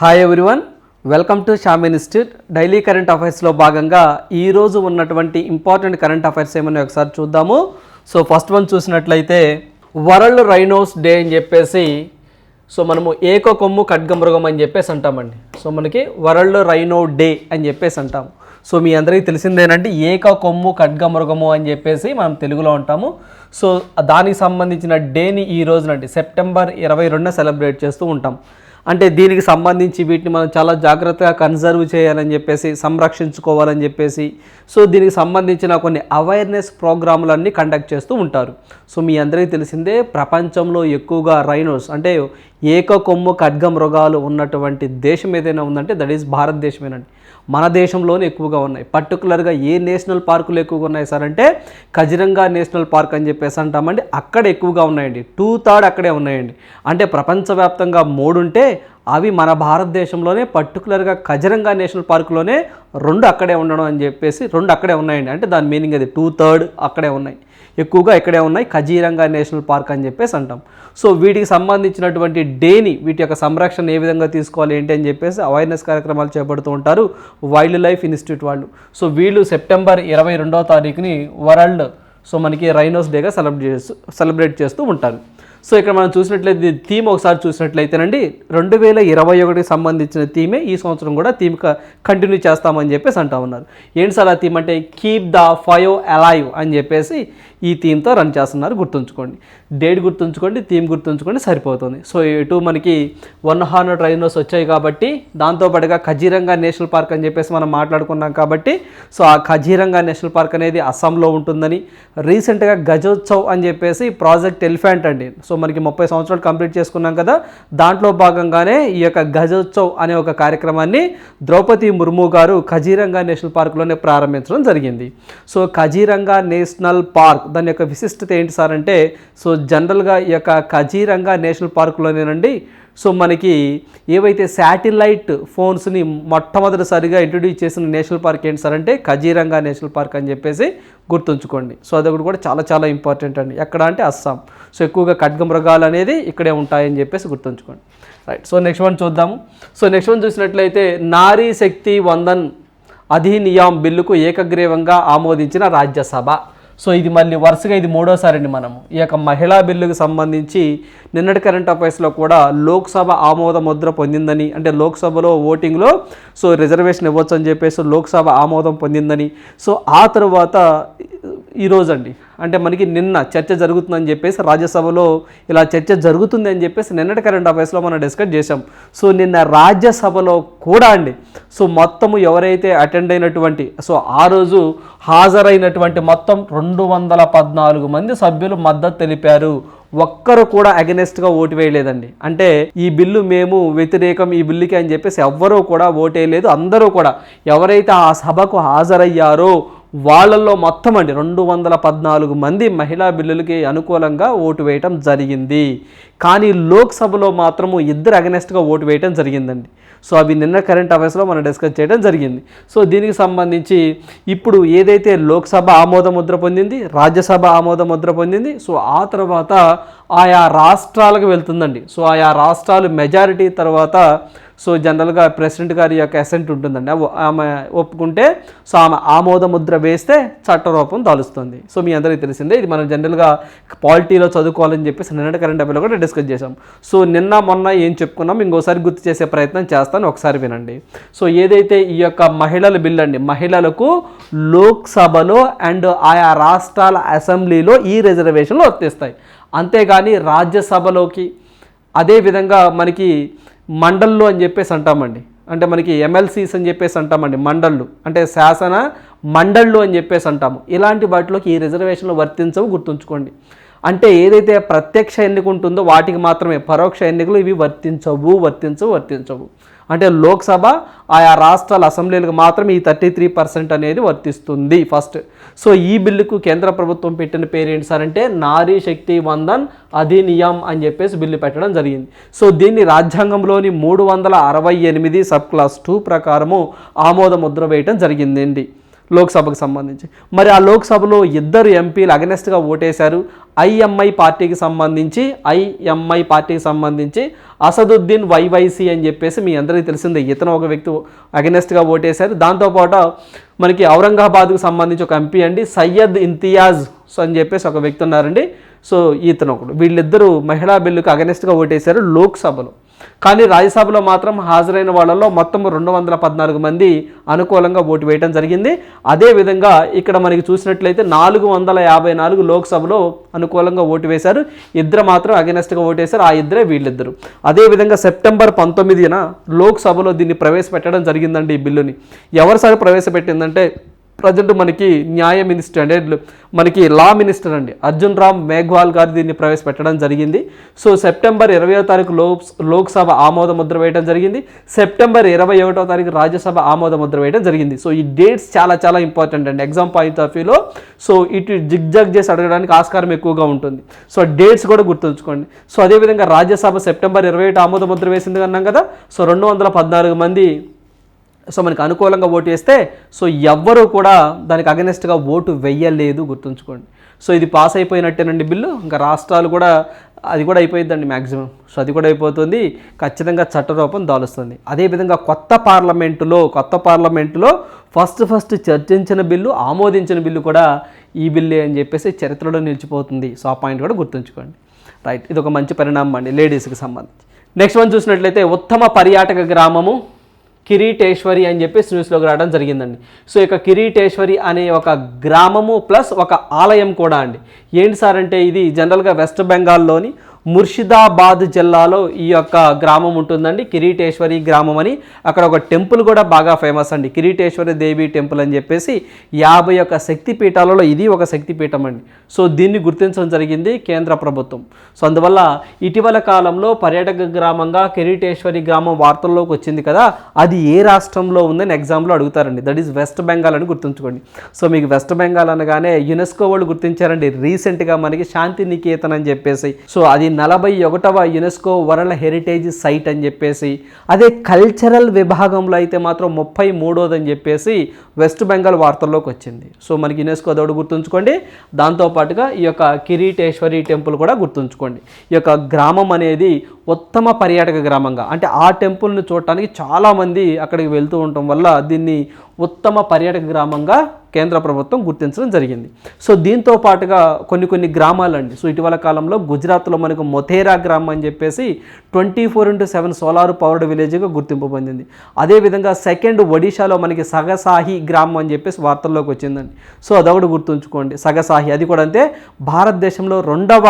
Hi everyone welcome to Sham institute daily current అఫైర్స్లో భాగంగా ఈరోజు ఉన్నటువంటి ఇంపార్టెంట్ కరెంట్ అఫైర్స్ ఏమని ఒకసారి చూద్దాము. సో ఫస్ట్ వన్ చూసినట్లయితే వరల్డ్ రైనోస్ డే అని చెప్పేసి సో మనము ఏక కొమ్ము ఖడ్గమృగం అని చెప్పేసి అంటామండి. సో మనకి వరల్డ్ రైనో డే అని చెప్పేసి అంటాము. సో మీ అందరికీ తెలిసిందేనంటే ఏక కొమ్ము ఖడ్గమృగము అని చెప్పేసి మనం తెలుగులో ఉంటాము సో దానికి సంబంధించిన డేని ఈ రోజునండి సెప్టెంబర్ ఇరవై రెండున సెలబ్రేట్ చేస్తూ ఉంటాం. అంటే దీనికి సంబంధించి వీటిని మనం చాలా జాగ్రత్తగా కన్జర్వ్ చేయాలని చెప్పేసి సంరక్షించుకోవాలని చెప్పేసి సో దీనికి సంబంధించిన కొన్ని అవేర్నెస్ ప్రోగ్రాములన్నీ కండక్ట్ చేస్తూ ఉంటారు. సో మీ అందరికీ తెలిసిందే ప్రపంచంలో ఎక్కువగా రైనోస్ అంటే ఏక కొమ్ము ఖడ్గ మృగాలు ఉన్నటువంటి దేశం ఏదైనా ఉందంటే దట్ ఈస్ భారతదేశమేనండి. మన దేశంలోనే ఎక్కువగా ఉన్నాయి. పర్టికులర్గా ఏ నేషనల్ పార్కులు ఎక్కువగా ఉన్నాయి సార్ అంటే కజిరంగా నేషనల్ పార్క్ అని చెప్పేసి అంటామండి. అక్కడ ఎక్కువగా ఉన్నాయండి. టూ థర్డ్ అక్కడే ఉన్నాయండి. అంటే ప్రపంచవ్యాప్తంగా మూడు ఉంటే అవి మన భారతదేశంలోనే పర్టికులర్గా కజరంగా నేషనల్ పార్కులోనే రెండు అక్కడే ఉండడం అని చెప్పేసి రెండు అక్కడే ఉన్నాయండి. అంటే దాని మీనింగ్ అది టూ థర్డ్ అక్కడే ఉన్నాయి. ఎక్కువగా ఇక్కడే ఉన్నాయి. ఖజీరంగా నేషనల్ పార్క్ అని చెప్పేసి అంటాం. సో వీటికి సంబంధించినటువంటి డేని వీటి యొక్క సంరక్షణ ఏ విధంగా తీసుకోవాలి ఏంటి అని చెప్పేసి అవేర్నెస్ కార్యక్రమాలు చేపడుతూ ఉంటారు వైల్డ్ లైఫ్ ఇన్స్టిట్యూట్ వాళ్ళు. సో వీళ్ళు సెప్టెంబర్ ఇరవై రెండవ తారీఖుని వరల్డ్ సో మనకి రైనోస్ డేగా సెలబ్రేట్ చేస్తూ సెలబ్రేట్ చేస్తూ ఉంటారు. సో ఇక్కడ మనం చూసినట్లయితే థీమ్ ఒకసారి చూసినట్లయితేనండి రెండు వేల ఇరవై ఒకటికి సంబంధించిన థీమే ఈ సంవత్సరం కూడా థీమ్ కంటిన్యూ చేస్తామని చెప్పేసి అంటా ఉన్నారు. ఏంటి సార్ ఆ థీమ్ అంటే కీప్ ద ఫయో అలైవ్ అని చెప్పేసి ఈ థీమ్తో రన్ చేస్తున్నారు. గుర్తుంచుకోండి. డేట్ గుర్తుంచుకోండి థీమ్ గుర్తుంచుకోండి సరిపోతుంది. సో ఇటు మనకి వన్ హార్నర్ రైనోస్ వచ్చాయి కాబట్టి దాంతోపాటుగా ఖజీరంగా నేషనల్ పార్క్ అని చెప్పేసి మనం మాట్లాడుకున్నాం కాబట్టి సో ఆ ఖజీరంగా నేషనల్ పార్క్ అనేది అస్సాంలో ఉంటుందని. రీసెంట్గా గజోత్సవ్ అని చెప్పేసి ప్రాజెక్ట్ ఎలిఫెంట్ అండి. సో మనకి ముప్పై సంవత్సరాలు కంప్లీట్ చేసుకున్నాం కదా దాంట్లో భాగంగానే ఈ యొక్క గజోత్సవ్ అనే ఒక కార్యక్రమాన్ని ద్రౌపది ముర్ము గారు ఖజీరంగా నేషనల్ పార్క్లోనే ప్రారంభించడం జరిగింది. సో ఖజీరంగా నేషనల్ పార్క్ దాని యొక్క విశిష్టత ఏంటి సార్ అంటే సో జనరల్గా ఈ యొక్క ఖజీరంగా నేషనల్ పార్కులోనేనండి. సో మనకి ఏవైతే శాటిలైట్ ఫోన్స్ని మొట్టమొదటిసారిగా ఇంట్రడ్యూస్ చేసిన నేషనల్ పార్క్ ఏంటి సార్ అంటే కజీరంగా నేషనల్ పార్క్ అని చెప్పేసి గుర్తుంచుకోండి. సో అదొకటి కూడా చాలా చాలా ఇంపార్టెంట్ అండి. ఎక్కడ అంటే అస్సాం. సో ఎక్కువగా ఖడ్గమృగాలు అనేది ఇక్కడే ఉంటాయని చెప్పేసి గుర్తుంచుకోండి. రైట్ సో నెక్స్ట్ వన్ చూద్దాము. సో నెక్స్ట్ వన్ చూసినట్లయితే నారీ శక్తి వందన్ అధినియం బిల్లుకు ఏకగ్రీవంగా ఆమోదించిన రాజ్యసభ. సో ఇది మళ్ళీ వరుసగా ఇది మూడోసారి అండి మనము. ఈ యొక్క మహిళా బిల్లుకు సంబంధించి నిన్నటి కరెంట్ అఫైర్స్లో కూడా లోక్సభ ఆమోద ముద్ర పొందిందని అంటే లోక్సభలో ఓటింగ్లో సో రిజర్వేషన్ ఇవ్వచ్చు అని చెప్పేసి లోక్సభ ఆమోదం పొందిందని. సో ఆ తర్వాత ఈరోజు అండి అంటే మనకి నిన్న చర్చ జరుగుతుందని చెప్పేసి రాజ్యసభలో ఇలా చర్చ జరుగుతుంది అని చెప్పేసి నిన్నటి కరెంట్ అఫైర్స్లో మనం డిస్కస్ చేసాం సో నిన్న రాజ్యసభలో కూడా అండి. సో మొత్తము ఎవరైతే అటెండ్ అయినటువంటి సో ఆ రోజు హాజరైనటువంటి మొత్తం రెండు వందల పద్నాలుగు మంది సభ్యులు మద్దతు తెలిపారు. ఒక్కరు కూడా అగెనెస్ట్గా ఓటు వేయలేదండి. అంటే ఈ బిల్లు మేము వ్యతిరేకం ఈ బిల్లుకి అని చెప్పేసి ఎవ్వరూ కూడా ఓటేయలేదు. అందరూ కూడా ఎవరైతే ఆ సభకు హాజరయ్యారో వాళ్ళల్లో మొత్తం అండి రెండు వందల పద్నాలుగు మంది మహిళా బిల్లులకి అనుకూలంగా ఓటు వేయటం జరిగింది. కానీ లోక్సభలో మాత్రము ఇద్దరు అగనెస్ట్గా ఓటు వేయటం జరిగిందండి. సో అవి నిన్న కరెంట్ అఫైర్స్లో మనం డిస్కస్ చేయడం జరిగింది. సో దీనికి సంబంధించి ఇప్పుడు ఏదైతే లోక్సభ ఆమోద ముద్ర పొందింది రాజ్యసభ ఆమోద ముద్ర పొందింది సో ఆ తర్వాత ఆయా రాష్ట్రాలకు వెళ్తుందండి. సో ఆయా రాష్ట్రాలు మెజారిటీ తర్వాత సో జనరల్గా ప్రెసిడెంట్ గారి యొక్క అసెంట్ ఉంటుందండి. ఆమె ఒప్పుకుంటే సో ఆమె ఆమోద ముద్ర వేస్తే చట్టరూపం దాలుస్తుంది. సో మీ అందరికీ తెలిసిందే ఇది మనం జనరల్గా పాలిటీలో చదువుకోవాలని చెప్పేసి నిన్నటి కరెంట్ అఫైర్లో కూడా డిస్కస్ చేసాం సో నిన్న మొన్న ఏం చెప్పుకున్నాం ఇంకోసారి గుర్తు చేసే ప్రయత్నం చేస్తాను ఒకసారి వినండి. సో ఏదైతే ఈ యొక్క మహిళల బిల్ అండి మహిళలకు లోక్సభలో అండ్ ఆయా రాష్ట్రాల అసెంబ్లీలో ఈ రిజర్వేషన్లు వర్తిస్తాయి. అంతేగాని రాజ్యసభలోకి అదేవిధంగా మనకి మండళ్ళు అని చెప్పేసి అంటామండి. అంటే మనకి ఎమ్మెల్సీస్ అని చెప్పేసి అంటామండి మండళ్ళు. అంటే శాసన మండళ్ళు అని చెప్పేసి అంటాము. ఇలాంటి వాటిలోకి ఈ రిజర్వేషన్లు వర్తించవు గుర్తుంచుకోండి. అంటే ఏదైతే ప్రత్యక్ష ఎన్నిక ఉంటుందో వాటికి మాత్రమే పరోక్ష ఎన్నికలు ఇవి వర్తించవు వర్తించవు వర్తించవు. అంటే లోక్సభ ఆయా రాష్ట్రాల అసెంబ్లీలకు మాత్రం ఈ థర్టీ త్రీ పర్సెంట్ అనేది వర్తిస్తుంది ఫస్ట్. సో ఈ బిల్లుకు కేంద్ర ప్రభుత్వం పెట్టిన పేరు ఏంటి సార్ అంటే నారీ శక్తి వందన్ అధినియం అని చెప్పేసి బిల్లు పెట్టడం జరిగింది. సో దీన్ని రాజ్యాంగంలోని మూడు వందల అరవై ఎనిమిది సబ్ క్లాస్ టూ ప్రకారము ఆమోద ముద్ర వేయటం జరిగిందండి. లోక్సభకు సంబంధించి. మరి ఆ లోక్సభలో ఇద్దరు ఎంపీలు అగనెస్ట్గా ఓటేశారు. ఐఎంఐ పార్టీకి సంబంధించి ఐఎంఐ పార్టీకి సంబంధించి అసదుద్దీన్ వైవైసీ అని చెప్పేసి మీ అందరికీ తెలిసిందే. ఇతను ఒక వ్యక్తి అగనెస్ట్గా ఓటేశారు. దాంతోపాటు మనకి ఔరంగాబాద్కు సంబంధించి ఒక ఎంపీ అండి సయ్యద్ ఇంతియాజ్ సో అని చెప్పేసి ఒక వ్యక్తి ఉన్నారండి. సో ఈతను ఒకడు. వీళ్ళిద్దరూ మహిళా బిల్లుకు అగనెస్ట్గా ఓటేశారు లోక్సభలో. కానీ రాజ్యసభలో మాత్రం హాజరైన వాళ్ళలో మొత్తం రెండు వందల పద్నాలుగు మంది అనుకూలంగా ఓటు వేయడం జరిగింది. అదేవిధంగా ఇక్కడ మనకి చూసినట్లయితే నాలుగు వందల యాభై నాలుగు లోక్సభలో అనుకూలంగా ఓటు వేశారు. ఇద్దరు మాత్రం అగెనెస్ట్గా ఓటేశారు. ఆ ఇద్దరే వీళ్ళిద్దరు. అదేవిధంగా సెప్టెంబర్ పంతొమ్మిదిన లోక్సభలో దీన్ని ప్రవేశపెట్టడం జరిగిందండి ఈ బిల్లుని. ఎవరిసారి ప్రవేశపెట్టిందంటే ప్రజెంట్ మనకి న్యాయ మినిస్టర్ అంటే మనకి లా మినిస్టర్ అండి. అర్జున్ రామ్ మేఘ్వాల్ గారు దీన్ని ప్రవేశపెట్టడం జరిగింది. సో సెప్టెంబర్ ఇరవయో తారీఖు లోక్సభ ఆమోద ముద్ర వేయడం జరిగింది. సెప్టెంబర్ ఇరవై ఒకటో తారీఖు రాజ్యసభ ఆమోద ముద్ర వేయడం జరిగింది. సో ఈ డేట్స్ చాలా చాలా ఇంపార్టెంట్ అండి. ఎగ్జామ్ పాయింట్ ఆఫ్ వ్యూలో సో ఇటు జిగ్జాగ్ చేసి అడగడానికి ఆస్కారం ఎక్కువగా ఉంటుంది. సో డేట్స్ కూడా గుర్తుంచుకోండి. సో అదేవిధంగా రాజ్యసభ సెప్టెంబర్ ఇరవై ఒకటి ఆమోద ముద్ర వేసింది అన్నాం కదా. సో రెండు వందల పద్నాలుగు మంది సో మనకి అనుకూలంగా ఓటు వేస్తే సో ఎవ్వరూ కూడా దానికి అగనెస్ట్గా ఓటు వెయ్యలేదు గుర్తుంచుకోండి. సో ఇది పాస్ అయిపోయినట్టేనండి బిల్లు. ఇంకా రాష్ట్రాలు కూడా అది కూడా అయిపోయిందండి మ్యాక్సిమం సో అది కూడా అయిపోతుంది. ఖచ్చితంగా చట్టరూపం దాలుస్తుంది. అదేవిధంగా కొత్త పార్లమెంటులో కొత్త పార్లమెంటులో ఫస్ట్ ఫస్ట్ చర్చించిన బిల్లు ఆమోదించిన బిల్లు కూడా ఈ బిల్లే అని చెప్పేసి చరిత్రలో నిలిచిపోతుంది. సో ఆ పాయింట్ కూడా గుర్తుంచుకోండి. రైట్ ఇది ఒక మంచి పరిణామం అండి లేడీస్కి సంబంధించి. నెక్స్ట్ వన్ చూసినట్లయితే ఉత్తమ పర్యాటక గ్రామము. కిరీటేశ్వరి అని చెప్పేసి న్యూస్లోకి రావడం జరిగిందండి. సో ఇక కిరీటేశ్వరి అనే ఒక గ్రామము ప్లస్ ఒక ఆలయం కూడా అండి. ఏంటి సార్ అంటే ఇది జనరల్గా వెస్ట్ బెంగాల్లోని ముర్షిదాబాద్ జిల్లాలో ఈ యొక్క గ్రామం ఉంటుందండి. కిరీటేశ్వరి గ్రామం అని. అక్కడ ఒక టెంపుల్ కూడా బాగా ఫేమస్ అండి. కిరీటేశ్వరి దేవి టెంపుల్ అని చెప్పేసి యాభై ఒక్క శక్తి పీఠాలలో ఇది ఒక శక్తి పీఠం అండి. సో దీన్ని గుర్తించడం జరిగింది కేంద్ర ప్రభుత్వం. సో అందువల్ల ఇటీవల కాలంలో పర్యాటక గ్రామంగా కిరీటేశ్వరి గ్రామం వార్తల్లోకి వచ్చింది కదా అది ఏ రాష్ట్రంలో ఉందని ఎగ్జామ్లో అడుగుతారండి. దట్ ఈస్ వెస్ట్ బెంగాల్ అని గుర్తుంచుకోండి. సో మీకు వెస్ట్ బెంగాల్ అనగానే యునెస్కో వాళ్ళు గుర్తించారండి. రీసెంట్గా మనకి శాంతి నికేతన్ అని చెప్పేసి. సో అది నలభై ఒకటవ యునెస్కో వరల్డ్ హెరిటేజ్ సైట్ అని చెప్పేసి అదే కల్చరల్ విభాగంలో అయితే మాత్రం ముప్పై మూడోదని చెప్పేసి వెస్ట్ బెంగాల్ వార్తల్లోకి వచ్చింది. సో మనకి యునెస్కో దౌడు గుర్తుంచుకోండి. దాంతోపాటుగా ఈ యొక్క కిరీటేశ్వరి టెంపుల్ కూడా గుర్తుంచుకోండి. ఈ యొక్క గ్రామం అనేది ఉత్తమ పర్యాటక గ్రామంగా అంటే ఆ టెంపుల్ని చూడటానికి చాలామంది అక్కడికి వెళ్తూ ఉండటం వల్ల దీన్ని ఉత్తమ పర్యాటక గ్రామంగా కేంద్ర ప్రభుత్వం గుర్తించడం జరిగింది. సో దీంతో పాటుగా కొన్ని కొన్ని గ్రామాలండి. సో ఇటీవల కాలంలో గుజరాత్లో మనకు మొథేరా గ్రామం అని చెప్పేసి twenty four into seven solar powered విలేజ్గా గుర్తింపు పొందింది. అదేవిధంగా సెకండ్ ఒడిశాలో మనకి సగసాహి గ్రామం అని చెప్పేసి వార్తల్లోకి వచ్చిందండి. సో అదొకటి గుర్తుంచుకోండి. సగసాహి అది కూడా అంతే భారతదేశంలో రెండవ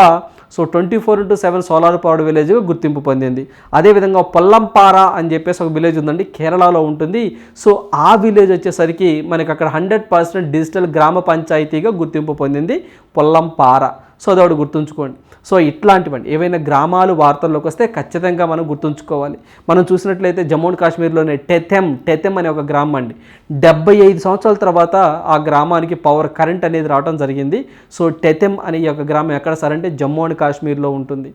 so twenty four into seven solar powered విలేజ్గా గుర్తింపు పొందింది. అదేవిధంగా పొల్లంపార అని చెప్పేసి ఒక విలేజ్ ఉందండి కేరళలో ఉంటుంది. సో ఆ విలేజ్ వచ్చేసరికి మనకి అక్కడ హండ్రెడ్ పర్సెంట్ డిజిటల్ గ్రామ పంచాయతీగా గుర్తింపు పొందింది పొల్లంపార. సో అదొకటి గుర్తుంచుకోండి. సో ఇట్లాంటివండి. ఏవైనా గ్రామాలు వార్తల్లోకి వస్తే ఖచ్చితంగా మనం గుర్తుంచుకోవాలి. మనం చూసినట్లయితే జమ్మూ అండ్ కాశ్మీర్లోనే టెథెమ్ టెథెమ్ అనే ఒక గ్రామం అండి. డెబ్బై ఐదు సంవత్సరాల తర్వాత ఆ గ్రామానికి పవర్ కరెంట్ అనేది రావడం జరిగింది. సో టెథెమ్ అనే ఈ యొక్క గ్రామం ఎక్కడ సరంటే అంటే జమ్మూ అండ్ కాశ్మీర్లో ఉంటుంది.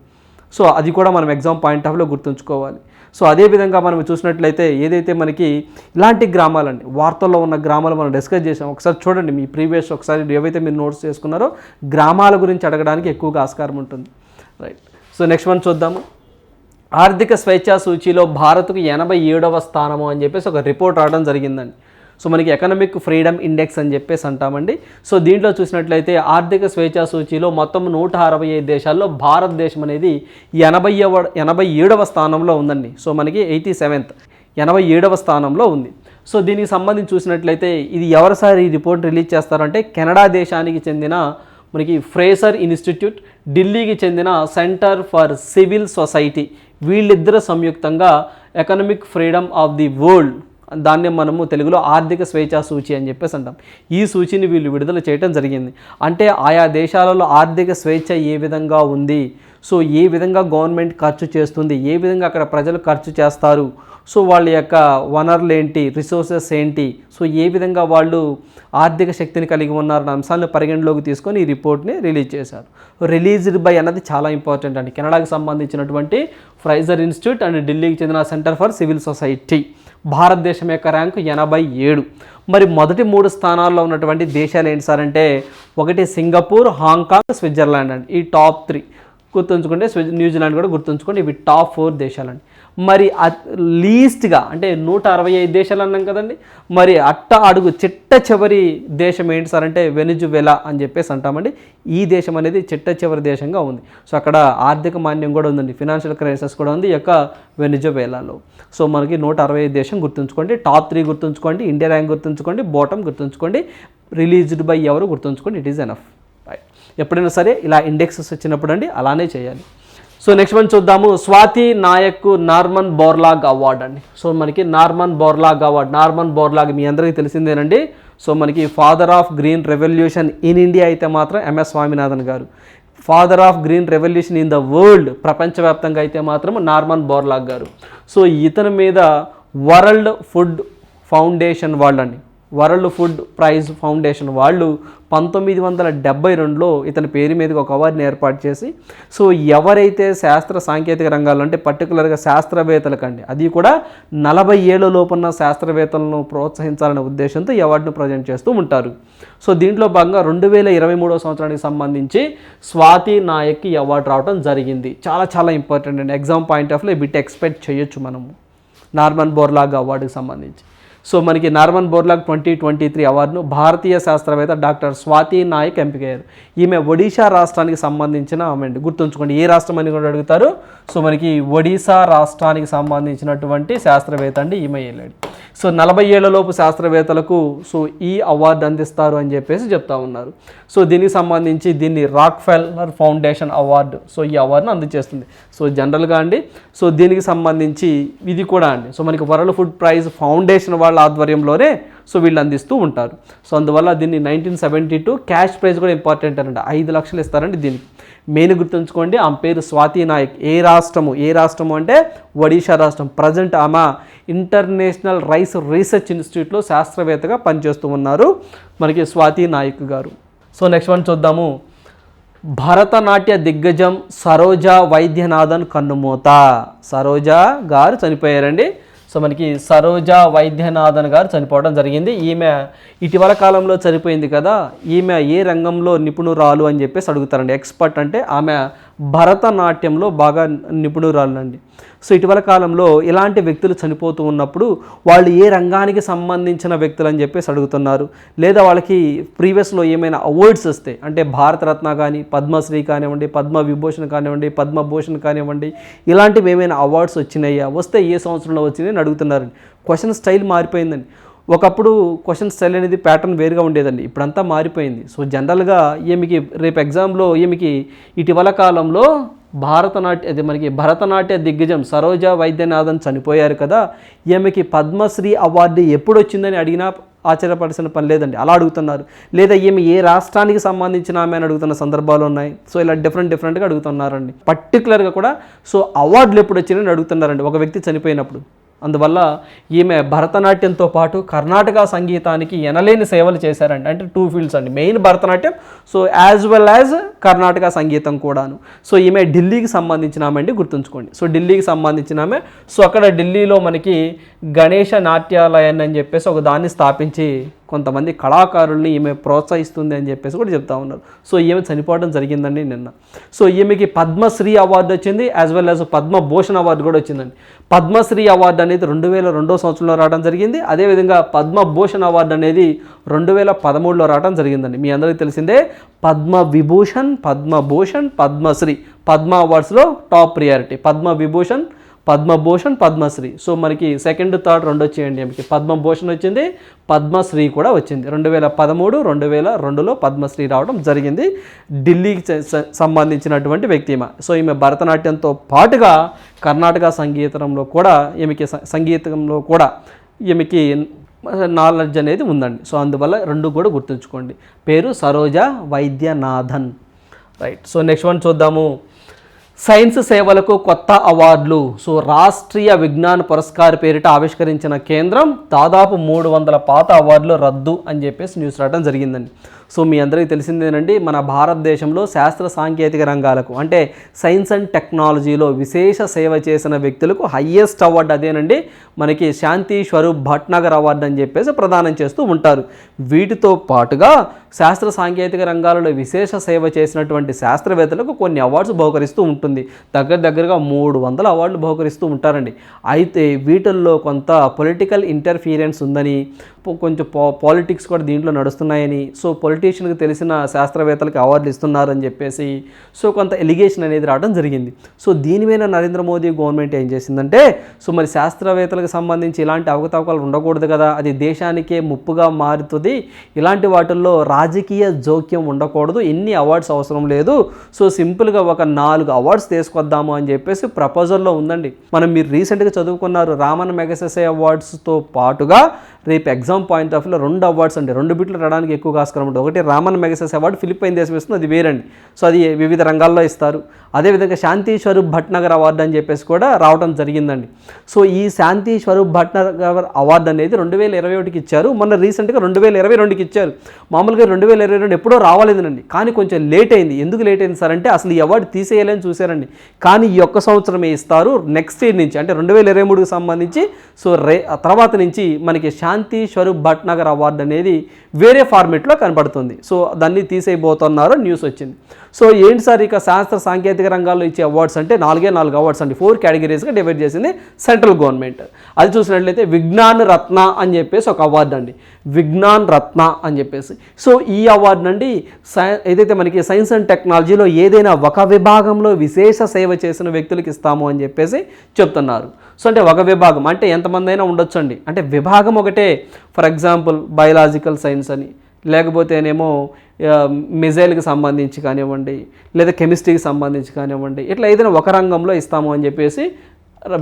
సో అది కూడా మనం ఎగ్జామ్ పాయింట్ ఆఫ్లో గుర్తుంచుకోవాలి. సో అదేవిధంగా మనం చూసినట్లయితే ఏదైతే మనకి ఇలాంటి గ్రామాలండి వార్తల్లో ఉన్న గ్రామాలు మనం డిస్కస్ చేసాం ఒకసారి చూడండి మీ ప్రీవియస్ ఒకసారి ఏవైతే మీరు నోట్స్ చేసుకున్నారో గ్రామాల గురించి అడగడానికి ఎక్కువగా ఆస్కారం ఉంటుంది. రైట్. సో నెక్స్ట్ వన్ చూద్దాము. ఆర్థిక స్వేచ్ఛా సూచీలో భారత్కు ఎనభై ఏడవ స్థానము అని చెప్పేసి ఒక రిపోర్ట్ రావడం జరిగిందండి. సో మనకి ఎకనామిక్ ఫ్రీడమ్ ఇండెక్స్ అని చెప్పేసి అంటామండి. సో దీంట్లో చూసినట్లయితే ఆర్థిక స్వేచ్ఛా సూచీలో మొత్తం నూట అరవై ఐదు దేశాల్లో భారతదేశం అనేది ఎనభైవ ఎనభై ఏడవ స్థానంలో ఉందండి. సో మనకి ఎయిటీ సెవెంత్ ఎనభై ఏడవ స్థానంలో ఉంది. సో దీనికి సంబంధించి చూసినట్లయితే ఇది ఎవరిసారి రిపోర్ట్ రిలీజ్ చేస్తారంటే కెనడా దేశానికి చెందిన మనకి ఫ్రేసర్ ఇన్స్టిట్యూట్ ఢిల్లీకి చెందిన సెంటర్ ఫర్ సివిల్ సొసైటీ. వీళ్ళిద్దరు సంయుక్తంగా economic freedom of the world దాన్ని మనము తెలుగులో ఆర్థిక స్వేచ్ఛా సూచి అని చెప్పేసి అంటాం. ఈ సూచిని వీళ్ళు విడుదల చేయడం జరిగింది. అంటే ఆయా దేశాలలో ఆర్థిక స్వేచ్ఛ ఏ విధంగా ఉంది? సో ఏ విధంగా గవర్నమెంట్ ఖర్చు చేస్తుంది? ఏ విధంగా అక్కడ ప్రజలు ఖర్చు చేస్తారు? సో వాళ్ళ యొక్క వనరులు ఏంటి? రిసోర్సెస్ ఏంటి? సో ఏ విధంగా వాళ్ళు ఆర్థిక శక్తిని కలిగి ఉన్నారన్న అంశాలను పరిగణలోకి తీసుకొని ఈ రిపోర్ట్ని రిలీజ్ చేశారు. రిలీజ్డ్ బై అన్నది చాలా ఇంపార్టెంట్ అండి. కెనడాకి సంబంధించినటువంటి ఫ్రైజర్ ఇన్స్టిట్యూట్ అండ్ ఢిల్లీకి చెందిన సెంటర్ ఫర్ సివిల్ సొసైటీ. భారతదేశం యొక్క ర్యాంకు ఎనభై ఏడు. మరి మొదటి మూడు స్థానాల్లో ఉన్నటువంటి దేశాలు ఏంటి సార్ అంటే ఒకటి సింగపూర్ హాంకాంగ్ స్విట్జర్లాండ్ అండి. ఈ టాప్ త్రీ. గుర్తుంచుకుంటే న్యూజిలాండ్ కూడా గుర్తుంచుకోండి ఇవి టాప్ ఫోర్ దేశాలండి. మరి లీస్ట్గా అంటే నూట అరవై ఐదు దేశాలు అన్నాం కదండి మరి అట్ట అడుగు చిట్ట చివరి దేశం ఏంటి సార్ అంటే వెనుజువెలా అని చెప్పేసి అంటామండి. ఈ దేశం అనేది చిట్ట చివరి దేశంగా ఉంది. సో అక్కడ ఆర్థిక మాన్యం కూడా ఉందండి ఫినాన్షియల్ క్రైసిస్ కూడా ఉంది ఈ యొక్క వెనుజువెలాలో. సో మనకి నూట అరవై ఐదు దేశం గుర్తుంచుకోండి టాప్ త్రీ గుర్తుంచుకోండి ఇండియా ర్యాంక్ గుర్తుంచుకోండి బాటమ్ గుర్తుంచుకోండి రిలీజ్డ్ బై ఎవరు గుర్తుంచుకోండి ఇట్ ఈస్ ఎనఫ్. ఎప్పుడైనా సరే ఇలా ఇండెక్సెస్ వచ్చినప్పుడు అండి అలానే చేయాలి. సో నెక్స్ట్ వన్ చూద్దాము. Swati Nayak Norman Borlaug award అండి. సో మనకి Norman Borlaug award Norman Borlaug మీ అందరికీ తెలిసిందేనండి. సో మనకి father of green revolution in India అయితే మాత్రం MS Swaminathan garu. Father of green revolution in the world ప్రపంచవ్యాప్తంగా అయితే మాత్రం నార్మన్ బోర్లాగ్ గారు. సో ఇతని మీద వరల్డ్ ఫుడ్ ఫౌండేషన్ వాళ్ళండి. వరల్డ్ ఫుడ్ ప్రైజ్ ఫౌండేషన్ వాళ్ళు పంతొమ్మిది వందల డెబ్బై రెండులో ఇతని పేరు మీదకి ఒక అవార్డుని ఏర్పాటు చేసి సో ఎవరైతే శాస్త్ర సాంకేతిక రంగాల్లో అంటే పర్టికులర్గా శాస్త్రవేత్తలకండి అది కూడా నలభై ఏళ్ళ లోపున్న శాస్త్రవేత్తలను ప్రోత్సహించాలనే ఉద్దేశంతో ఈ అవార్డును ప్రజెంట్ చేస్తూ ఉంటారు. సో దీంట్లో భాగంగా రెండు వేల ఇరవై మూడో సంవత్సరానికి సంబంధించి స్వాతి నాయక్కి ఈ అవార్డు రావడం జరిగింది. చాలా చాలా ఇంపార్టెంట్ అండి. ఎగ్జామ్ పాయింట్ ఆఫ్లో బిట్ ఎక్స్పెక్ట్ చేయొచ్చు మనము. నార్మన్ బోర్లాగ్ అవార్డుకి సంబంధించి. సో మనకి Norman Borlaug twenty twenty three అవార్డును భారతీయ శాస్త్రవేత్త డాక్టర్ స్వాతి నాయక్ ఎంపికయ్యారు ఈమె ఒడిశా రాష్ట్రానికి సంబంధించిన ఆమె అండి గుర్తుంచుకోండి ఏ రాష్ట్రం అని కూడా అడుగుతారు. సో మనకి ఒడిశా రాష్ట్రానికి సంబంధించినటువంటి శాస్త్రవేత్త అండి ఈమె వెళ్ళాడు సో నలభై ఏళ్ళలోపు శాస్త్రవేత్తలకు సో ఈ అవార్డు అందిస్తారు అని చెప్పేసి చెప్తా ఉన్నారు. సో దీనికి సంబంధించి దీన్ని Rockefeller foundation award so ఈ అవార్డును అందజేస్తుంది. సో జనరల్గా అండి సో దీనికి సంబంధించి ఇది కూడా అండి. సో మనకి వరల్డ్ ఫుడ్ ప్రైజ్ ఫౌండేషన్ వాళ్ళ ఆధ్వర్యంలోనే సో వీళ్ళు అందిస్తూ ఉంటారు. సో అందువల్ల దీన్ని nineteen seventy two cash prize కూడా ఇంపార్టెంట్ అనండి ఐదు లక్షలు ఇస్తారండి దీనికి. మెయిన్ గుర్తుంచుకోండి ఆమె పేరు స్వాతి నాయక్. ఏ రాష్ట్రము? ఏ రాష్ట్రము అంటే ఒడిషా రాష్ట్రం. ప్రజెంట్ ఆమె ఇంటర్నేషనల్ రైస్ రీసెర్చ్ ఇన్స్టిట్యూట్లో శాస్త్రవేత్తగా పనిచేస్తూ ఉన్నారు మనకి స్వాతి నాయక్ గారు. సో నెక్స్ట్ వన్ చూద్దాము. భరతనాట్య దిగ్గజం సరోజా వైద్యనాథన్ కన్నుమూత. సరోజా గారు చనిపోయారండి. సో మనకి సరోజ వైద్యనాథన్ గారు చనిపోవడం జరిగింది. ఈమె ఇటీవల కాలంలో చనిపోయింది కదా ఈమె ఏ రంగంలో నిపుణురాలు అని చెప్పేసి అడుగుతారండి. ఎక్స్పర్ట్ అంటే ఆమె భరతనాట్యంలో బాగా నిపుణురాలండి. సో ఇటీవల కాలంలో ఇలాంటి వ్యక్తులు చనిపోతూ ఉన్నప్పుడు వాళ్ళు ఏ రంగానికి సంబంధించిన వ్యక్తులు అని చెప్పేసి అడుగుతున్నారు. లేదా వాళ్ళకి ప్రీవియస్లో ఏమైనా అవార్డ్స్ వస్తే అంటే భారతరత్న కానీ పద్మశ్రీ కానివ్వండి పద్మ విభూషణ్ కానివ్వండి పద్మభూషణ్ కానివ్వండి ఇలాంటివి ఏమైనా అవార్డ్స్ వచ్చినాయా? వస్తే ఏ సంవత్సరంలో వచ్చినాయని అడుగుతున్నారండి. క్వశ్చన్ స్టైల్ మారిపోయిందండి. ఒకప్పుడు క్వశ్చన్ స్టైల్ అనేది ప్యాటర్న్ వేరుగా ఉండేదండి. ఇప్పుడంతా మారిపోయింది. సో జనరల్గా ఈమెకి రేపు ఎగ్జామ్లో ఈమెకి ఇటీవల కాలంలో భారతనాట్య అది మనకి భరతనాట్య దిగ్గజం సరోజ వైద్యనాథన్ చనిపోయారు కదా. ఈమెకి పద్మశ్రీ అవార్డు ఎప్పుడు వచ్చిందని అడిగినా ఆశ్చర్యపడాల్సిన పని లేదండి. అలా అడుగుతున్నారు. లేదా ఈమె ఏ రాష్ట్రానికి సంబంధించిన ఆమె అని అడుగుతున్న సందర్భాలు ఉన్నాయి. సో ఇలా డిఫరెంట్ డిఫరెంట్గా అడుగుతున్నారండి. పర్టికులర్గా కూడా సో అవార్డులు ఎప్పుడు వచ్చినాయని అడుగుతున్నారండి. ఒక వ్యక్తి చనిపోయినప్పుడు. అందువల్ల ఈమె భరతనాట్యంతో పాటు కర్ణాటక సంగీతానికి ఎనలేని సేవలు చేశారండి. అంటే టూ ఫీల్డ్స్ అండి. Main Bharatanatyam so as well as Karnataka సంగీతం కూడాను. సో ఈమె ఢిల్లీకి సంబంధించిన ఆమె అండి గుర్తుంచుకోండి. సో ఢిల్లీకి సంబంధించిన ఆమె. సో అక్కడ ఢిల్లీలో మనకి గణేష నాట్యాలయాన్ని అని చెప్పేసి ఒక దాన్ని స్థాపించి కొంతమంది కళాకారుల్ని ఈమె ప్రోత్సహిస్తుంది అని చెప్పేసి కూడా చెప్తా ఉన్నారు. సో ఈమె చనిపోవడం జరిగిందండి నిన్న. సో ఈమెకి పద్మశ్రీ అవార్డు వచ్చింది as well as Padma Bhushan award కూడా వచ్చిందండి. పద్మశ్రీ అవార్డు అనేది రెండు వేల రెండో సంవత్సరంలో రావడం జరిగింది. అదేవిధంగా పద్మభూషణ్ అవార్డు అనేది రెండు వేల పదమూడులో రావడం జరిగిందండి. మీ అందరికీ తెలిసిందే Padma Vibhushan Padma Bhushan Padma Shri Padma అవార్డ్స్లో top priority. Padma Vibhushan Padma Bhushan Padma Shri. So మనకి సెకండ్ థర్డ్ రెండు వచ్చేయండి ఆమెకి పద్మభూషణ్ వచ్చింది పద్మశ్రీ కూడా వచ్చింది. రెండు వేల పదమూడు రెండు వేల రెండులో పద్మశ్రీ రావడం జరిగింది. ఢిల్లీకి సంబంధించినటువంటి వ్యక్తి ఈమె. సో ఈమె భరతనాట్యంతో పాటుగా కర్ణాటక సంగీతంలో కూడా ఈమెకి సంగీతంలో కూడా ఈమెకి నాలెడ్జ్ అనేది ఉందండి. సో అందువల్ల రెండు కూడా గుర్తుంచుకోండి. పేరు Saroja Vaidyanathan. Right. So next one చూద్దాము. సైన్స్ సేవలకు కొత్త అవార్డులు. సో రాష్ట్రీయ విజ్ఞాన పురస్కార్ పేరిట ఆవిష్కరించిన కేంద్రం దాదాపు మూడు వందల పాత అవార్డులు రద్దు అని చెప్పేసి న్యూస్ రావడం జరిగిందండి. సో మీ అందరికీ తెలిసిందేనండి మన భారతదేశంలో శాస్త్ర సాంకేతిక రంగాలకు అంటే సైన్స్ అండ్ టెక్నాలజీలో విశేష సేవ చేసిన వ్యక్తులకు హయ్యెస్ట్ అవార్డు అదేనండి మనకి శాంతి స్వరూప్ భట్నగర్ అవార్డు అని చెప్పేసి ప్రదానం చేస్తూ ఉంటారు. వీటితో పాటుగా శాస్త్ర సాంకేతిక రంగాలలో విశేష సేవ చేసినటువంటి శాస్త్రవేత్తలకు కొన్ని అవార్డ్స్ బహుకరిస్తూ ఉంటుంది. దగ్గర దగ్గరగా మూడు వందల అవార్డులు బహుకరిస్తూ ఉంటారండి. అయితే వీటిల్లో కొంత పొలిటికల్ ఇంటర్ఫీరెన్స్ ఉందని కొంచెం పా పాలిటిక్స్ కూడా దీంట్లో నడుస్తున్నాయని సో పొలిటీషియన్కి తెలిసిన శాస్త్రవేత్తలకు అవార్డులు ఇస్తున్నారని చెప్పేసి సో కొంత ఎలిగేషన్ అనేది రావడం జరిగింది. సో దీనిపైన నరేంద్ర మోదీ గవర్నమెంట్ ఏం చేసిందంటే సో మరి శాస్త్రవేత్తలకు సంబంధించి ఇలాంటి అవకతవకలు ఉండకూడదు కదా అది దేశానికే ముప్పుగా మారుతుంది ఇలాంటి వాటిల్లో రాజకీయ జోక్యం ఉండకూడదు ఎన్ని అవార్డ్స్ అవసరం లేదు సో సింపుల్గా ఒక నాలుగు అవార్డ్స్ తీసుకొద్దాము అని చెప్పేసి ప్రపోజల్లో ఉందండి. మనం మీరు రీసెంట్గా చదువుకున్నారు రామన్ మెగసెసే అవార్డ్స్తో పాటుగా రేపు ఎగ్జామ్ పాయింట్ ఆఫ్ వ్యూలో రెండు అవార్డ్స్ అండి. రెండు బిట్లు రావడానికి ఎక్కువ ఆస్కారం ఉంటుంది ఒకటి రామన్ మెగసెస్ అవార్డు ఫిలిప్పైన్ దేశం ఇస్తుంది అది వేరండి. సో అది వివిధ రంగాల్లో ఇస్తారు. అదేవిధంగా శాంతి స్వరూప్ భట్నగర్ అవార్డు అని చెప్పేసి కూడా రావడం జరిగిందండి. సో ఈ శాంతి స్వరూప్ భట్నగర్ అవార్డు అనేది రెండు వేల ఇరవై ఒకటికి ఇచ్చారు. మొన్న రీసెంట్గా రెండు వేల ఇరవై రెండుకి ఇచ్చారు. మామూలుగా రెండు వేల ఇరవై రెండు ఎప్పుడో రావాలేదండి కానీ కొంచెం లేట్ అయింది. ఎందుకు లేట్ అయింది సార్ అంటే అసలు ఈ అవార్డు తీసేయాలని చూశారండి. కానీ ఈ ఒక్క సంవత్సరమే ఇస్తారు నెక్స్ట్ ఇయర్ నుంచి. అంటే రెండు వేల ఇరవై మూడుకి సంబంధించి. సో రే తర్వాత నుంచి మనకి శాంతి స్వరూప్ భట్నగర్ అవార్డు అనేది వేరే ఫార్మేట్లో కనబడుతుంది. సో దాన్ని తీసేయబోతున్నారు న్యూస్ వచ్చింది. సో ఏంటి సార్ ఇక శాస్త్ర సాంకేతిక రంగాల్లో ఇచ్చే అవార్డ్స్ అంటే నాలుగే నాలుగు అవార్డ్స్ అండి. ఫోర్ కేటగిరీస్గా డివైడ్ చేసింది సెంట్రల్ గవర్నమెంట్. అది చూసినట్లయితే విజ్ఞాన్ రత్న అని చెప్పేసి ఒక అవార్డు అండి. విజ్ఞాన్ రత్న అని చెప్పేసి. సో ఈ అవార్డు నుండి సై ఏదైతే మనకి సైన్స్ అండ్ టెక్నాలజీలో ఏదైనా ఒక విభాగంలో విశేష సేవ చేసిన వ్యక్తులకు ఇస్తాము అని చెప్పేసి చెప్తున్నారు. సో అంటే ఒక విభాగం అంటే ఎంతమంది అయినా ఉండొచ్చు అండి అంటే విభాగం ఒకటే ఫర్ ఎగ్జాంపుల్ బయలాజికల్ సైన్స్ అని లేకపోతేనేమో మిజైల్కి సంబంధించి కానివ్వండి లేదా కెమిస్ట్రీకి సంబంధించి కానివ్వండి ఇట్లా ఏదైనా ఒక రంగంలో ఇస్తాము అని చెప్పేసి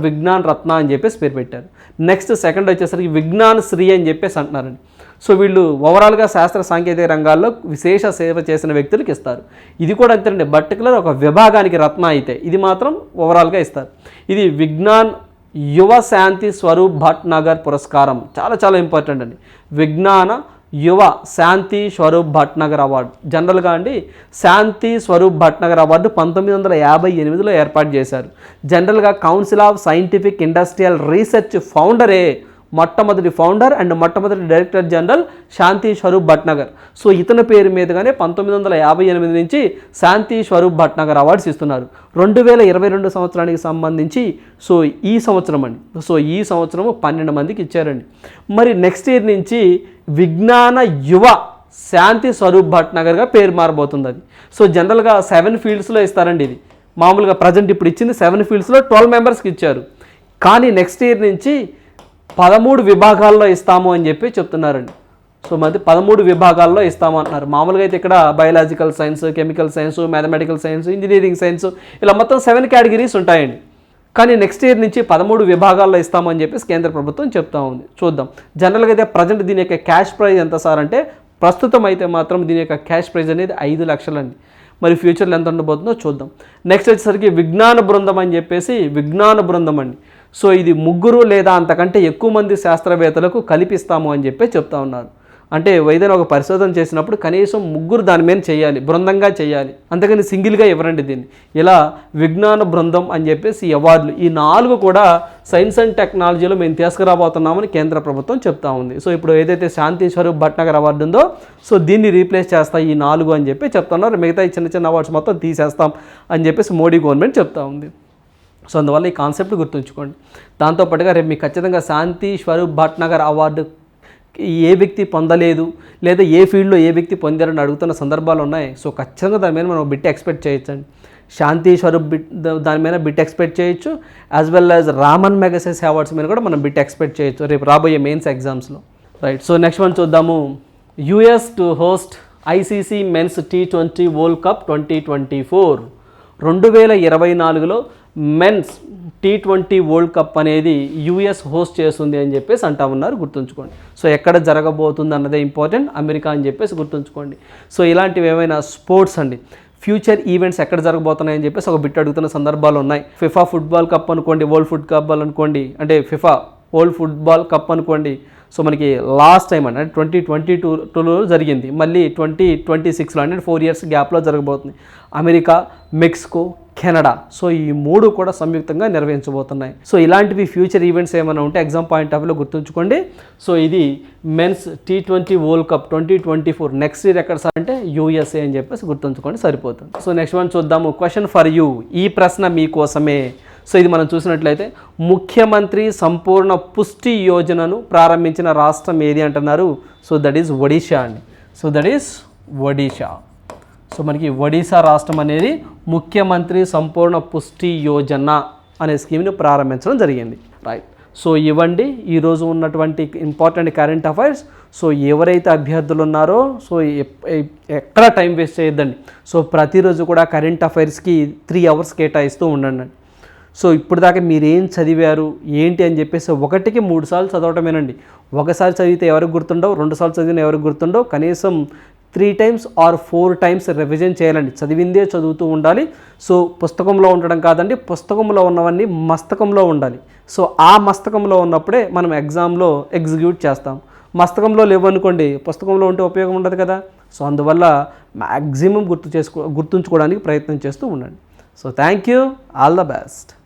విజ్ఞాన్ రత్న అని చెప్పేసి పేరు పెట్టారు. నెక్స్ట్ సెకండ్ వచ్చేసరికి విజ్ఞాన్ శ్రీ అని చెప్పేసి అంటున్నారండి. సో వీళ్ళు ఓవరాల్గా శాస్త్ర సాంకేతిక రంగాల్లో విశేష సేవ చేసిన వ్యక్తులకు ఇస్తారు. ఇది కూడా అంతేనండి పర్టికులర్ ఒక విభాగానికి రత్న అయితే ఇది మాత్రం ఓవరాల్గా ఇస్తారు. ఇది విజ్ఞాన్ యువ శాంతి స్వరూప్ భట్నగర్ పురస్కారం. చాలా చాలా ఇంపార్టెంట్ అండి. విజ్ఞాన యువ శాంతి స్వరూప్ భట్నగర్ అవార్డు. జనరల్గా అండి శాంతి స్వరూప్ భట్నగర్ అవార్డు పంతొమ్మిది వందల యాభై ఎనిమిదిలో ఏర్పాటు చేశారు. జనరల్గా council of scientific industrial research ఫౌండరే మొట్టమొదటి ఫౌండర్ అండ్ మొట్టమొదటి director general Shanti Swarup Bhatnagar. So ఇతని పేరు మీదుగానే పంతొమ్మిది వందల యాభై ఎనిమిది నుంచి శాంతి స్వరూప్ భట్నగర్ అవార్డ్స్ ఇస్తున్నారు. రెండు వేల ఇరవై రెండు సంవత్సరానికి సంబంధించి సో ఈ సంవత్సరం అండి. సో ఈ సంవత్సరము పన్నెండు మందికి ఇచ్చారండి. మరి నెక్స్ట్ ఇయర్ నుంచి విజ్ఞాన యువ శాంతి స్వరూప్ భట్నగర్గా పేరు మారబోతుంది అది. సో జనరల్గా సెవెన్ ఫీల్డ్స్లో ఇస్తారండి ఇది. మామూలుగా ప్రజెంట్ ఇప్పుడు ఇచ్చింది సెవెన్ ఫీల్డ్స్లో ట్వెల్వ్ మెంబర్స్కి ఇచ్చారు. కానీ నెక్స్ట్ ఇయర్ నుంచి పదమూడు విభాగాల్లో ఇస్తాము అని చెప్పి చెప్తున్నారండి. సో మరి పదమూడు విభాగాల్లో ఇస్తాము అంటున్నారు. మామూలుగా అయితే ఇక్కడ biological science chemical science mathematical science engineering science ఇలా మొత్తం సెవెన్ కేటగిరీస్ ఉంటాయండి. కానీ నెక్స్ట్ ఇయర్ నుంచి పదమూడు విభాగాల్లో ఇస్తామని చెప్పేసి కేంద్ర ప్రభుత్వం చెప్తా ఉంది. చూద్దాం. జనరల్గా అయితే ప్రజెంట్ దీని యొక్క క్యాష్ ప్రైజ్ ఎంత సార్ అంటే ప్రస్తుతం అయితే మాత్రం దీని యొక్క క్యాష్ ప్రైజ్ అనేది ఐదు లక్షలండి. మరి ఫ్యూచర్లో ఎంత ఉండబోతుందో చూద్దాం. నెక్స్ట్ వచ్చేసరికి విజ్ఞాన బృందం అని చెప్పేసి విజ్ఞాన బృందం అండి. సో ఇది ముగ్గురు లేదా అంతకంటే ఎక్కువ మంది శాస్త్రవేత్తలకు కల్పిస్తాము అని చెప్పి చెప్తా ఉన్నారు. అంటే ఏదైనా ఒక పరిశోధన చేసినప్పుడు కనీసం ముగ్గురు దాని మీద చేయాలి బృందంగా చేయాలి. అందుకని సింగిల్గా ఇవ్వరండి దీన్ని. ఇలా విజ్ఞాన బృందం అని చెప్పేసి అవార్డులు ఈ నాలుగు కూడా సైన్స్ అండ్ టెక్నాలజీలో మేము తీసుకురాబోతున్నామని కేంద్ర ప్రభుత్వం చెప్తా ఉంది. సో ఇప్పుడు ఏదైతే శాంతి స్వరూప్ భట్నగర్ అవార్డు ఉందో సో దీన్ని రీప్లేస్ చేస్తాయి ఈ నాలుగు అని చెప్పి చెప్తున్నారు. మిగతా చిన్న చిన్న అవార్డ్స్ మొత్తం తీసేస్తాం అని చెప్పేసి మోడీ గవర్నమెంట్ చెప్తా ఉంది. సో అందువల్ల ఈ కాన్సెప్ట్ గుర్తుంచుకోండి. దాంతోపాటుగా రేపు మీకు ఖచ్చితంగా శాంతి స్వరూప్ భట్నగర్ అవార్డు ఏ వ్యక్తి పొందలేదు లేదా ఏ ఫీల్డ్లో ఏ వ్యక్తి పొందారని అడుగుతున్న సందర్భాలు ఉన్నాయి. సో ఖచ్చితంగా దాని మీద మనం బిట్ ఎక్స్పెక్ట్ చేయొచ్చండి. శాంతి స్వరూప్ బిట్ దాని మీద బిట్ ఎక్స్పెక్ట్ చేయొచ్చు. As well as Raman Magsaysay awards మీద కూడా మనం బిట్ ఎక్స్పెక్ట్ చేయొచ్చు. రేపు రాబోయే మెయిన్స్ ఎగ్జామ్స్లో. రైట్. సో నెక్స్ట్ వన్ చూద్దాము. US to host ICC men's T twenty world cup twenty twenty four. రెండు వేల ఇరవై నాలుగులో men's T twenty world cup అనేది యూఎస్ హోస్ట్ చేస్తుంది అని చెప్పేసి అంటా ఉన్నారు గుర్తుంచుకోండి. సో ఎక్కడ జరగబోతుంది అన్నదే ఇంపార్టెంట్ అమెరికా అని చెప్పేసి గుర్తుంచుకోండి. సో ఇలాంటివి ఏమైనా స్పోర్ట్స్ అండి? ఫ్యూచర్ ఈవెంట్స్ ఎక్కడ జరగబోతున్నాయని చెప్పేసి ఒక బిట్ అడుగుతున్న సందర్భాలు ఉన్నాయి. ఫిఫా ఫుట్బాల్ కప్ అనుకోండి వరల్డ్ ఫుడ్ కప్ అనుకోండి అంటే ఫిఫా వరల్డ్ ఫుట్బాల్ కప్ అనుకోండి. సో మనకి లాస్ట్ టైం అంటే ట్వంటీ ట్వంటీ టూ టూలో జరిగింది. మళ్ళీ ట్వంటీ ట్వంటీ సిక్స్లో అంటే ఫోర్ ఇయర్స్ గ్యాప్లో జరగబోతుంది. America Mexico Canada. సో ఈ మూడు కూడా సంయుక్తంగా నిర్వహించబోతున్నాయి. సో ఇలాంటివి ఫ్యూచర్ ఈవెంట్స్ ఏమైనా ఉంటే ఎగ్జామ్ పాయింట్ ఆఫ్ వ్యూలో గుర్తుంచుకోండి. సో ఇది men's T twenty world cup twenty twenty four next year ఎక్కడ సార్ అంటే యూఎస్ఏ అని చెప్పేసి గుర్తుంచుకోండి సరిపోతుంది. సో నెక్స్ట్ వన్ చూద్దాము. Question for you. ఈ ప్రశ్న మీకోసమే. సో ఇది మనం చూసినట్లయితే ముఖ్యమంత్రి సంపూర్ణ పుష్టి యోజనను ప్రారంభించిన రాష్ట్రం ఏది అంటున్నారు? సో దట్ ఈస్ ఒడిషా అండి. So that is Odisha. So మనకి ఒడిశా రాష్ట్రం అనేది ముఖ్యమంత్రి సంపూర్ణ పుష్టి యోజన అనే స్కీమ్ని ప్రారంభించడం జరిగింది. రైట్ సో ఇవ్వండి. ఈరోజు ఉన్నటువంటి ఇంపార్టెంట్ కరెంట్ అఫైర్స్ సో ఎవరైతే అభ్యర్థులు ఉన్నారో సో ఎప్- ఎక్కడ టైం వేస్ట్ చేయొద్దండి. సో ప్రతిరోజు కూడా కరెంట్ అఫైర్స్కి త్రీ అవర్స్ కేటాయిస్తూ ఉండండి. సో ఇప్పుడు దాకా మీరు ఏం చదివారు? ఏంటి అని చెప్పేసి ఒకటికి మూడు సార్లు చదవటమేనండి. ఒకసారి చదివితే ఎవరికి గుర్తుండవు? రెండు సార్లు చదివిన ఎవరికి గుర్తుండవు? కనీసం three times or four times revision చేయాలండి. చదివిందే చదువుతూ ఉండాలి. సో పుస్తకంలో ఉండడం కాదండి. పుస్తకంలో ఉన్నవన్నీ మస్తకంలో ఉండాలి. సో ఆ మస్తకంలో ఉన్నప్పుడే మనం ఎగ్జామ్లో ఎగ్జిక్యూట్ చేస్తాం. మస్తకంలో లేవనుకోండి పుస్తకంలో ఉంటే ఉపయోగం ఉండదు కదా. సో అందువల్ల మ్యాక్సిమం గుర్తు చేసుకో గుర్తుంచుకోవడానికి ప్రయత్నం చేస్తూ ఉండండి. So thank you all the best